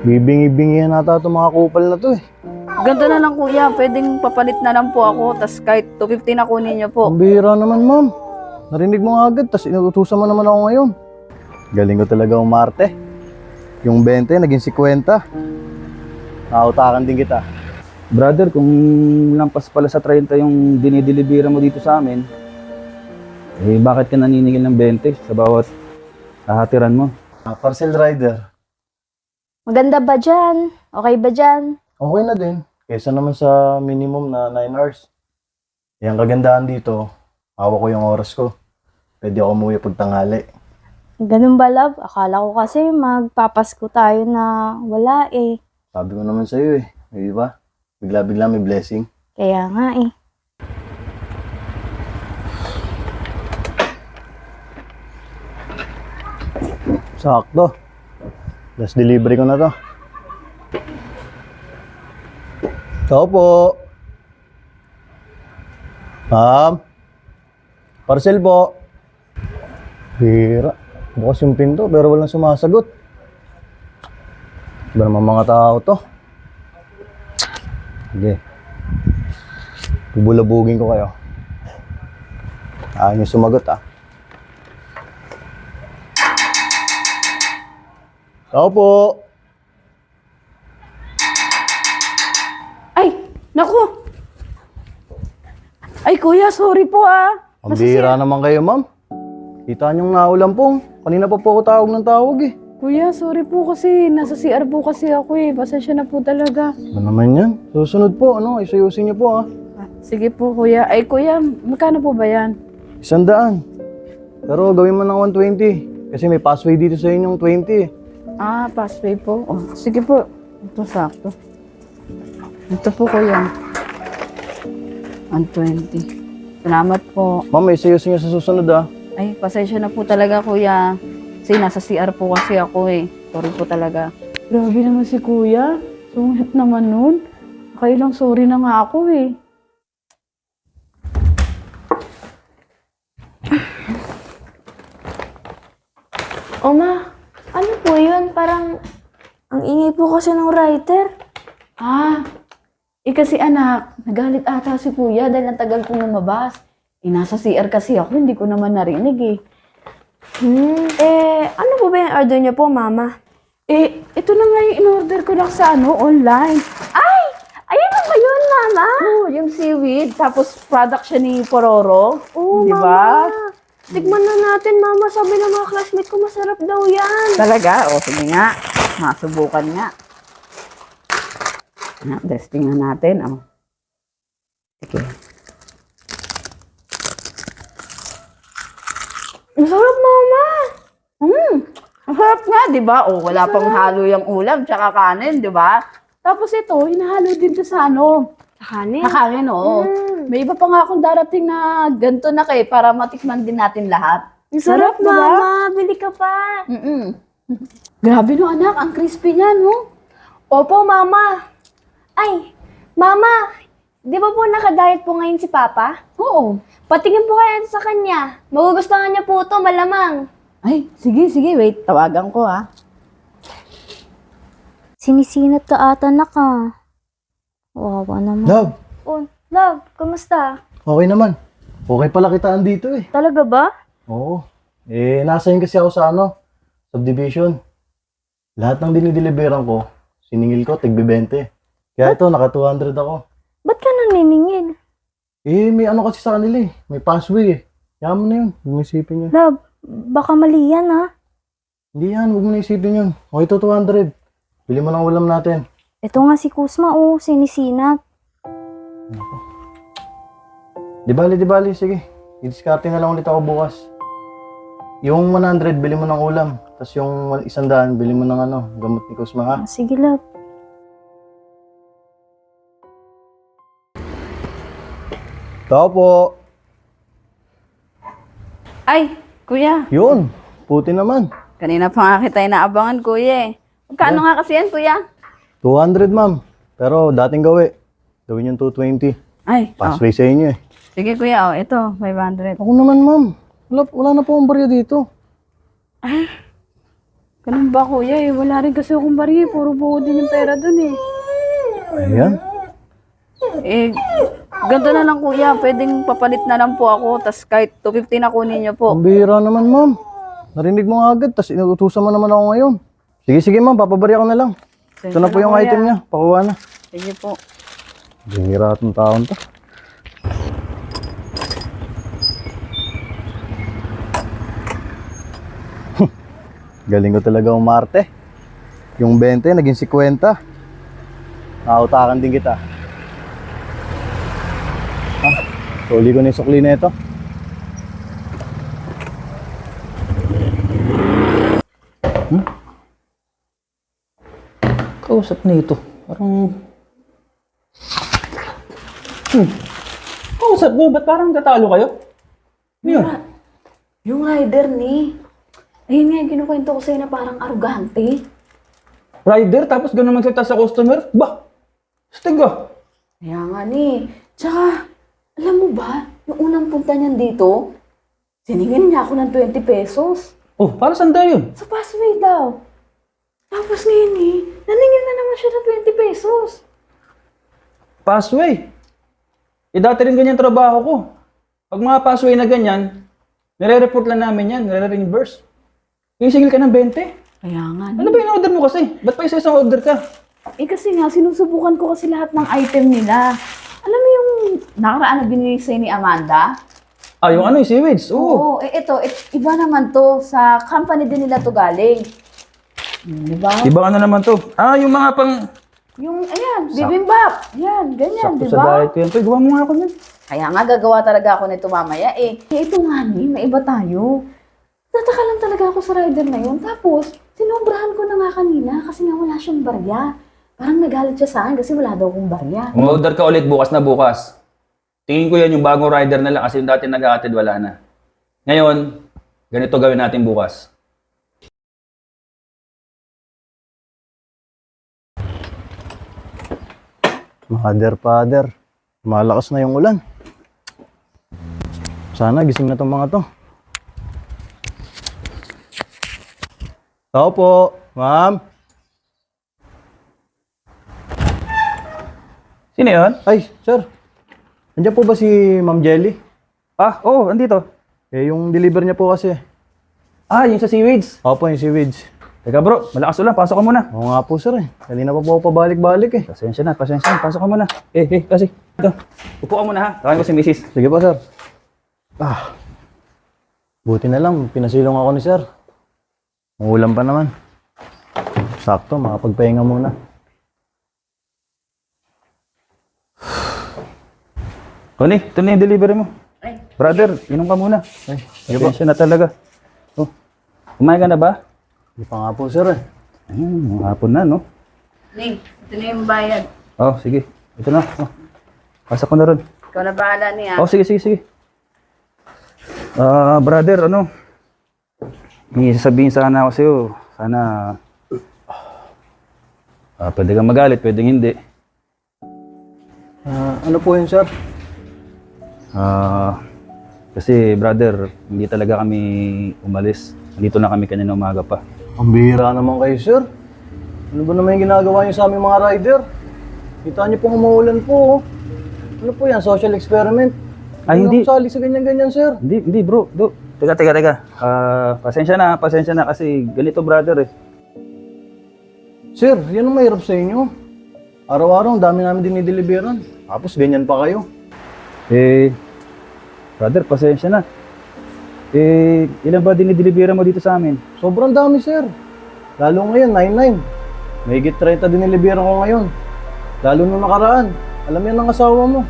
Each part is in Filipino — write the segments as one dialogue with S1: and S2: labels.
S1: Bibingi-bingihan nata itong mga kupal na to eh.
S2: Ganto na lang kuya, pwedeng papalit na lang po ako, tas kahit 250 na kunin niyo po.
S1: Ang bihira naman, ma'am. Narinig mo nga agad, tapos inutusan mo naman ako ngayon. Galing ko talaga umarte. Yung 20, naging 50. Nakutakan din kita.
S3: Brother, kung lampas pala sa 30 yung dinidilibira mo dito sa amin, eh bakit ka naniningil ng 20 sa bawat hahatiran mo?
S1: Ah, parcel rider,
S4: Maganda ba dyan? Okay ba dyan?
S1: okay na din. Kesa naman sa minimum na 9 hours. Yung kagandahan dito, hawak ko yung oras ko. Pwede ako umuwi pag tanghali.
S4: Ganun ba, love? Akala ko kasi magpapasko tayo na wala eh.
S1: Sabi ko naman sa'yo eh. Di ba? Bigla-bigla may blessing.
S4: Kaya nga eh.
S1: Sakto. Last delivery ko na to. Ito po. Ma'am. Parcel po. Hira. Bukas yung pinto pero walang sumasagot. Iba naman mga tao to. Sige. Bubulabugin ko kayo. Ayaw niyo sumagot ah. Tao po.
S2: Ay, naku! Ay kuya, sorry po ah.
S1: Ang bihira naman kayo, ma'am. Kita niyong naulan pong. Kanina pa po ako tawag ng tawag eh.
S2: Kuya, sorry po kasi nasa CR po kasi ako eh. Pasensya na po talaga.
S1: Ano naman yan? Susunod po, ano? Isayusin niyo po, ah.
S2: Ah, Sige po kuya. Ay kuya, magkano po ba yan?
S1: Isang daan. Pero gawin mo ng 120. Kasi may passway dito sa inyong 20 eh.
S2: Ah, passway po. Oh, sige po. Ito sakto. Ito po kuya. 120. Salamat po.
S1: Ma'am, isayusin niyo sa susunod, ah.
S2: Ay, pasensya na po talaga kuya. Kasi nasa CR po kasi ako eh. Sorry po talaga. Grabe naman si kuya. Sungit naman nun. Kailang sorry na nga ako eh.
S4: Oma, ano po yun? Parang ang ingay po kasi ng writer.
S2: Ah, eh kasi anak, nagalit ata si kuya dahil ang tagal kong lumabas. Eh, nasa CR kasi ako, hindi ko naman narinig eh.
S4: Hmm, eh, ano po ba yung order niyo po, mama?
S2: Eh, ito na nga yung in-order ko lang sa ano, online.
S4: Ay! Ayun na ba yun, mama?
S2: Oh, yung seaweed, tapos product siya ni Pororo.
S4: Oo,
S2: Di ba?
S4: mama. Tikman na natin, mama. Sabi ng mga classmate ko, masarap daw yan.
S2: Talaga? O, sige nga. Masubukan nga. Na, testing na natin. Oh. Sige.
S4: Masarap, mama.
S2: Hmm, ang sarap nga, di ba? O, wala pang halo yung ulam, tsaka kanin, di ba? Tapos ito, hinahalo din to sa ano,
S4: Sa kanin.
S2: sa kanin, oo.
S4: Mm.
S2: May iba pa nga akong darating na ganito na kay para matikman din natin lahat.
S4: Ang sarap, mama. Bili ka pa.
S2: Mm-mm. Grabe no, anak. Ang crispy niya, no?
S4: Opo, mama. Ay, mama. Di ba po nakadiet po ngayon si Papa?
S2: Oo.
S4: Patingin po kaya sa kanya. Magugustuhan niya po ito, malamang.
S2: Ay, sige, sige. Wait, tawagan ko, ha.
S4: Sinisinat ka ata, naka. Wawa naman.
S1: Love,
S4: Oh, love, kumusta?
S1: okay naman. Okay pala kitaan dito eh.
S4: Talaga ba?
S1: Oo. Eh, nasa yun kasi ako sa ano, subdivision. Lahat ng dinideliveran ko, siningil ko, tigbe 20. Kaya ito, naka 200 ako.
S4: Ba't ka naniningil?
S1: Eh, may ano kasi sa kanila eh. May passway eh. Kaya mo na yun. Huwag mo isipin yun.
S4: Love, baka mali yan, ha?
S1: Hindi yan, huwag mo na isipin yun. Okay to 200. Bili mo ng ulam natin.
S4: Ito nga si Kusma, oh, sinisinat.
S1: Di bali, di bali, sige. I-discarte na lang ulit ako bukas. Yung 100, bili mo ng ulam. Tapos yung 100, bili mo ng ano, gamot ni Kusma ha.
S4: Sige, love.
S1: Tao po.
S2: Ay, kuya.
S1: Yun, puti naman.
S2: Kanina pa nga kita inaabangan, kuya, eh. Magkano nga kasi yan, kuya?
S1: 200 ma'am. Pero dating gawi. Gawin yung 220.
S2: Ay, oh.
S1: Passway sa inyo eh.
S2: Sige, kuya, oh. Ito, 500.
S1: Ako naman ma'am. Wala, wala na po ang barya dito.
S2: Ganun ba kuya eh? Wala rin kasi akong bariya. Puro buo din yung pera dun eh.
S1: Ayan.
S2: Eh, ganito na lang kuya. Pwedeng papalit na lang po ako. Tapos kahit 250 na kunin niyo po.
S1: Ang bihira naman, ma'am. Narinig mo nga agad, tapos inutusan mo naman ako ngayon. Sige, sige, ma'am. Papabari ako na lang. Ito na po yung item niya. Pakuha na.
S2: Sige po.
S1: Bihira itong taon to. Galing ko talaga umarte. Yung 20, naging 50. Nakautakan din kita. Ah, suli ko na yung sukli na ito.
S3: Kausap na ito. Parang... Hmm. Kausap mo? Ba't parang tatalo kayo? Ano yun?
S2: Yung rider ni... Ayun nga yung kinukwento ko sa'yo na parang arugante.
S3: Rider, tapos gano'n magsalita sa customer? Ba? Stig ah.
S2: Kaya nga ni. Tsaka, alam mo ba, yung unang punta niyan dito, siningin niya ako ng 20 pesos.
S3: Oh, para saan tayo yun?
S2: Sa passway daw. Tapos ngayon eh, naningin na naman siya ng 20 pesos.
S3: Passway. Eh, dati rin ganyan trabaho ko. Pag mga passway na ganyan, nire-report lang namin yan, nire-reimburse. Isingil ka ng 20.
S2: Kaya nga
S3: Ano ba yung order mo kasi? Ba't pa isa-isang order ka?
S2: Eh kasi nga, sinusubukan ko kasi lahat ng item nila. Alam mo yung nakaraan na binili sa'yo ni Amanda?
S3: Ah, yung ano, yung seaweeds. Oo.
S2: Oo, eh ito, eh, iba naman to. Sa company din nila to galing. Hmm, Di ba?
S3: Ibang ano naman to? Ah, yung mga pang...
S2: Yung, ayan, bibimbap. Yan, ganyan,
S3: Sakto
S2: di
S3: sa
S2: ba?
S3: diet ko yan. Pre, gawa mo nga ako nun.
S2: Kaya nga, gagawa talaga ako nito mamaya eh. Eh, ito nga ni, may iba tayo. Tataka lang talaga ako sa rider na yun. Tapos, sinobrahan ko na nga kanina kasi nga wala siyang barya. Parang nagalit siya sa akin kasi wala daw akong barya.
S3: Umorder ka ulit bukas na bukas. Tingin ko yan yung bagong rider na lang kasi yung dati nag-aatid wala na. Ngayon, ganito gawin natin bukas.
S1: Mother, father. Malakas na yung ulan. Sana gising na tong mga to. Tao po, ma'am.
S3: Sino yun?
S1: Ay, sir. Nandiyan po ba si Ma'am Jelly?
S3: Ah, oo, oh, andito.
S1: Eh, yung deliver niya po kasi.
S3: Ah, yung sa seaweeds.
S1: Opo, yung si Wids.
S3: Teka bro, malakas ulan. Pasok ka muna.
S1: Oo nga po, sir eh. Kanina pa po ako pabalik-balik eh.
S3: Pasensya na, pasensya na. Pasok ka muna. Eh, eh, kasi. Ito. Upo ka muna ha. Tawagin ko si Mrs.
S1: Sige po, sir. Ah. Buti na lang, pinasilong ako ni sir. Umulan pa naman. Sakto, makapagpahinga muna.
S3: Tony, ito na yung delivery mo.
S2: Ay.
S3: Brother, inom ka muna.
S1: Ay.
S3: Pasensya na talaga. Oh. Kumain ka na ba?
S1: Hindi pa nga po, sir eh.
S3: Ayun, hapon na, no?
S2: Ning, ito na yung bayad.
S3: Oh, sige. Ito na. Oh. Pasok ko na ron.
S2: Ikaw na bahala niya.
S3: Oh, sige, sige, sige. Ah, brother, ano? May sasabihin sana ako sa'yo. Sana... Ah, pwede kang magalit, pwedeng hindi.
S1: Ah, ano po yun, sir?
S3: Ah, kasi brother, hindi talaga kami umalis. Nandito na kami kanina umaga pa.
S1: Ang bihira naman kayo, sir. Ano ba naman yung ginagawa niyo sa aming mga rider? Kita niyo pong umuulan po. oh. Ano po yan? Social experiment?
S3: Ay, hindi.
S1: ako sali sa ganyan-ganyan, sir.
S3: Hindi, hindi bro. Do. Teka, teka, teka. Ah, pasensya na, pasensya na kasi ganito brother eh.
S1: Sir, yan ang mahirap sa inyo. Araw-araw, ang dami namin dinideliveran. Tapos ganyan pa kayo.
S3: Eh, brother, pasensya na. Eh, ilan ba dinideliveran mo dito sa amin?
S1: Sobrang dami, sir. Lalo ngayon, 9-9. May higit 30 diniliberan ko ngayon. Lalo nung nakaraan. Alam yan ng asawa mo.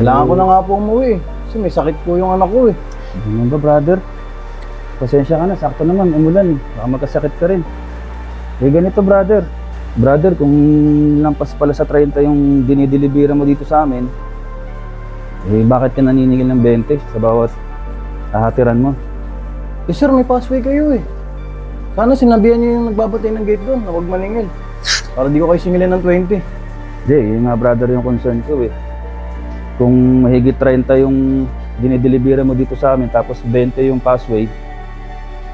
S1: Kailangan ko na nga po umuwi. eh. Kasi may sakit po yung anak ko eh.
S3: Ganun ba, brother? Pasensya ka na, sakto naman, umulan. Baka magkasakit ka rin. Eh, ganito, brother. Brother, kung lampas pala sa 30 yung dinideliveran mo dito sa amin, eh, bakit ka naniningil ng 20 sa bawat ahatiran mo?
S1: Eh sir, may passway kayo eh. Sana sinabihan niyo yung nagbabatay ng gate doon na huwag maningil. Para di ko kayo singilin ng 20.
S3: Hindi, yun nga, brother, yung concern ko eh. Kung mahigit 30 yung dinideliveran mo dito sa amin, tapos 20 yung passway,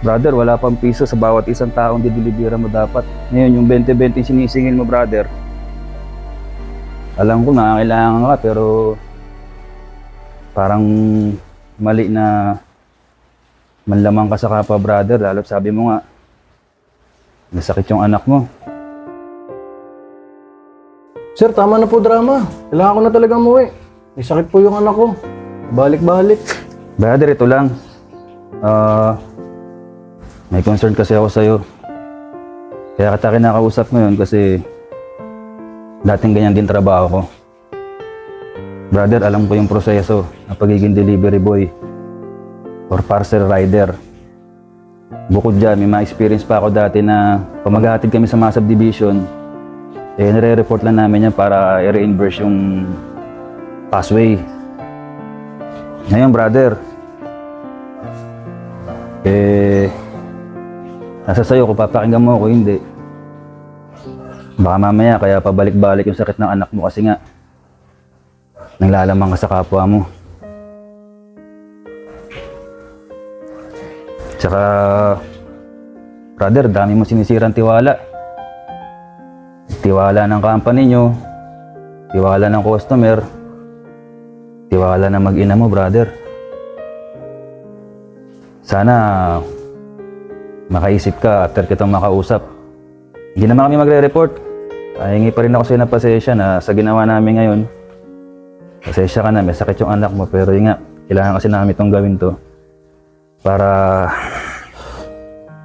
S3: brother, wala pang piso sa bawat isang taong didilibira mo dapat. Ngayon, yung 20-20 sinisingil mo, brother. Alam ko, nangangailangan ka, pero parang mali na manlamang ka sa kapwa, brother. Lalo sabi mo nga, nasakit yung anak mo.
S1: Sir, tama na po drama. Kailangan ko na talaga umuwi. May sakit po yung anak ko. Balik-balik.
S3: Brother, ito lang. Ah, may concern kasi ako sa'yo. Kaya kita kinakausap ngayon kasi dating ganyan din trabaho ko. Brother, alam ko yung proseso ng pagiging delivery boy or parcel rider. Bukod dyan, may mga experience pa ako dati na pamaghatid kami sa mga subdivision, eh, nire-report lang namin yan para i-reimburse yung passway. Ngayon, brother, eh, nasa sayo kung papakinggan mo ako, hindi. Baka mamaya, kaya pabalik-balik yung sakit ng anak mo kasi nga, nanglalamang ka sa kapwa mo. Tsaka, brother, dami mo sinisirang tiwala. Tiwala ng company nyo, tiwala ng customer, tiwala ng mag-ina mo, brother. Sana makaisip ka after kitang makausap. Hindi naman kami magre-report. Pahingi pa rin ako sa'yo ng pasensya na sa ginawa namin ngayon. Pasensya ka na, may sakit yung anak mo. Pero yun nga, kailangan kasi namin itong gawin to para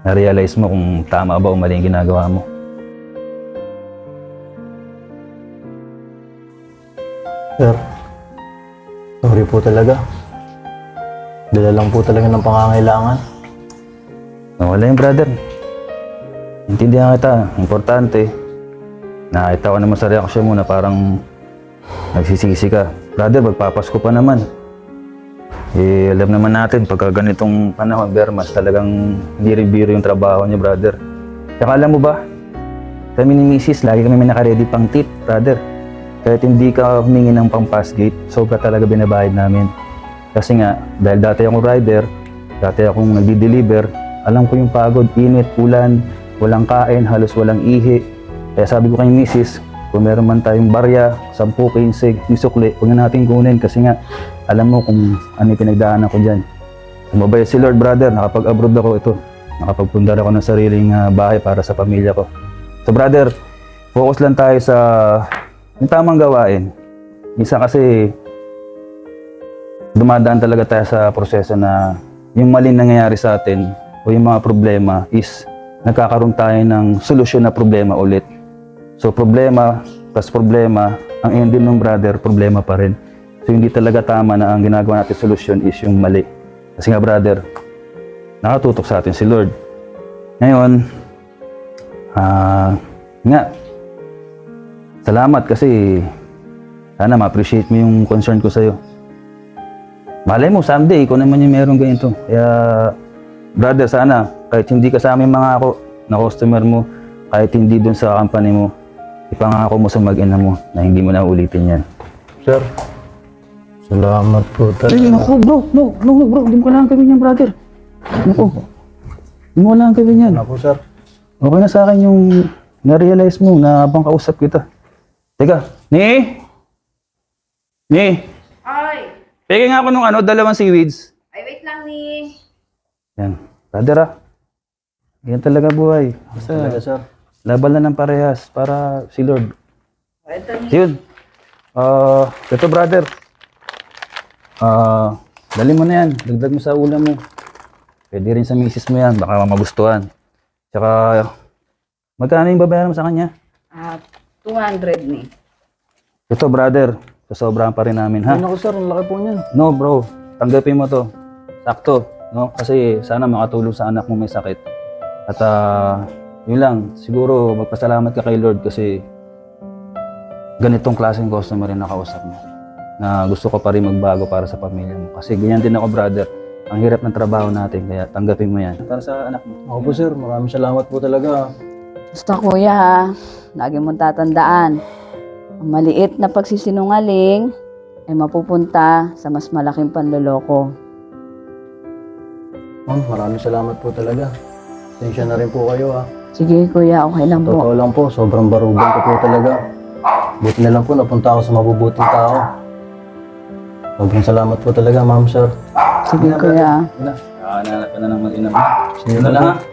S3: na-realize mo kung tama ba o mali yung ginagawa mo.
S1: Sir, sorry po talaga. Dala lang po talaga ng pangangailangan.
S3: Nawala yung brother. Intindihan kita. Importante. Nakita ko naman sa reaksyon mo na parang nagsisisi ka. Brother, magpapasko pa naman. Eh, alam naman natin, pagka ganitong panahon, Bermas, talagang hindi rin biro yung trabaho niya, brother. Tsaka alam mo ba, kami ni Mrs. lagi kami may naka-ready pang tip, brother. Kahit hindi ka humingi ng pang pass gate, sobra talaga binabayad namin. Kasi nga, dahil dati akong rider, dati akong nagdi-deliver, alam ko yung pagod, init, ulan, walang kain, halos walang ihi. Kaya sabi ko kay Mrs., kung meron man tayong barya, 10, 15, yung sukli, huwag na natin kunin kasi nga, alam mo kung ano yung pinagdaanan ko dyan. Umabay si Lord, brother, nakapag-abroad ako ito. Nakapagpundar ako ng sariling ah, bahay para sa pamilya ko. So brother, focus lang tayo sa yung tamang gawain. Minsan kasi dumadaan talaga tayo sa proseso na yung mali nangyayari sa atin o yung mga problema is nagkakaroon tayo ng solusyon na problema ulit. So problema plus problema, ang ending ng brother, problema pa rin. So hindi talaga tama na ang ginagawa natin solusyon is yung mali. Kasi nga brother, nakatutok sa atin si Lord. Ngayon, ah, nga, salamat kasi sana ma-appreciate mo yung concern ko sa'yo. Malay mo, someday, ikaw naman yung meron ganito. Kaya, brother, sana, kahit hindi kasama yung mga ako na customer mo, kahit hindi dun sa company mo, ipangako mo sa mag-ina mo na hindi mo na ulitin yan.
S1: Sir, salamat po
S3: Ay,
S1: talaga.
S3: naku, bro, no, no, no, bro, hindi mo kailangan gawin yan, brother. Naku, hindi mo kailangan gawin yan.
S1: Po, sir?
S3: Okay na sa akin yung na-realize mo na habang kausap kita. Teka, ni? Ni?
S2: Ay!
S3: Peke nga ako nung ano, dalawang seaweeds.
S2: Ay, wait lang ni.
S3: Yan. Brother ah. Yan talaga buhay. Basta,
S1: Talaga, sir.
S3: laban lang ng parehas para si Lord.
S2: Ito ni.
S3: Yun. Ah, ito brother. Ah, dali mo na yan. Dagdag mo sa ulam mo. Pwede rin sa misis mo yan. Baka magustuhan. Tsaka, magkano yung babayaran mo sa kanya?
S2: Ah, 200 ni.
S3: Ito brother, sasobrahan pa rin namin ha.
S1: Ay, naku, sir. Ang laki po niyan.
S3: No bro, tanggapin mo to. Sakto, no? Kasi sana makatulong sa anak mo may sakit. At ah, yun lang, siguro magpasalamat ka kay Lord kasi ganitong klaseng customer rin nakausap mo. Na gusto ko pa rin magbago para sa pamilya mo. Kasi ganyan din ako brother. Ang hirap ng trabaho natin, kaya tanggapin mo yan. Para sa anak mo.
S1: Ako po, sir. Maraming salamat po talaga.
S2: Basta kuya ha, lagi mong tatandaan. Ang maliit na pagsisinungaling ay mapupunta sa mas malaking panloloko.
S1: Ma'am, maraming salamat po talaga. Tensya na rin po kayo ah.
S2: Sige kuya, okay lang po.
S1: Totoo lang po, sobrang barugan ko po talaga. Buti na lang po, napunta ako sa mabubuting tao. Sobrang salamat po talaga, ma'am, sir.
S2: Sige kuya.
S3: Ina, nakahanap ka na ng mag-ina mo.
S1: Sige na
S3: lang ha.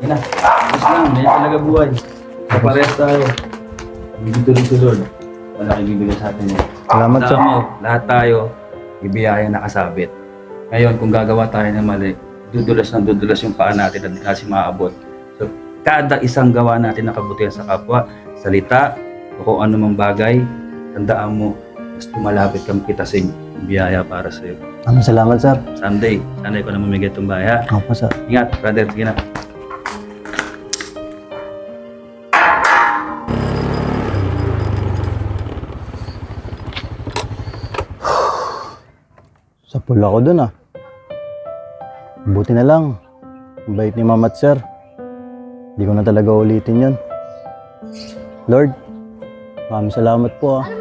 S3: Ina, gusto lang, may talaga buhay. Kaparehas tayo. Si Lord. Malaki bibigyan sa atin eh.
S1: Salamat.
S3: Tama mo, lahat tayo, ibiyaya nakasabit. Ngayon, kung gagawa tayo ng mali, dudulas ng dudulas yung paa natin at di kasi maabot. So, kada isang gawa natin na kabutihan sa kapwa, salita, o kung ano mang bagay, tandaan mo, mas tumalapit kang kitasing biyaya para sa iyo.
S1: Salamat, sir.
S3: Someday, sana ko na mamigay itong baya.
S1: Opo, sir.
S3: Ingat, brother, sige na.
S1: Sa pula ko dun ah. Buti na lang. Ang bait ni mama at sir. Hindi ko na talaga ulitin yun. Lord, maraming salamat po ah.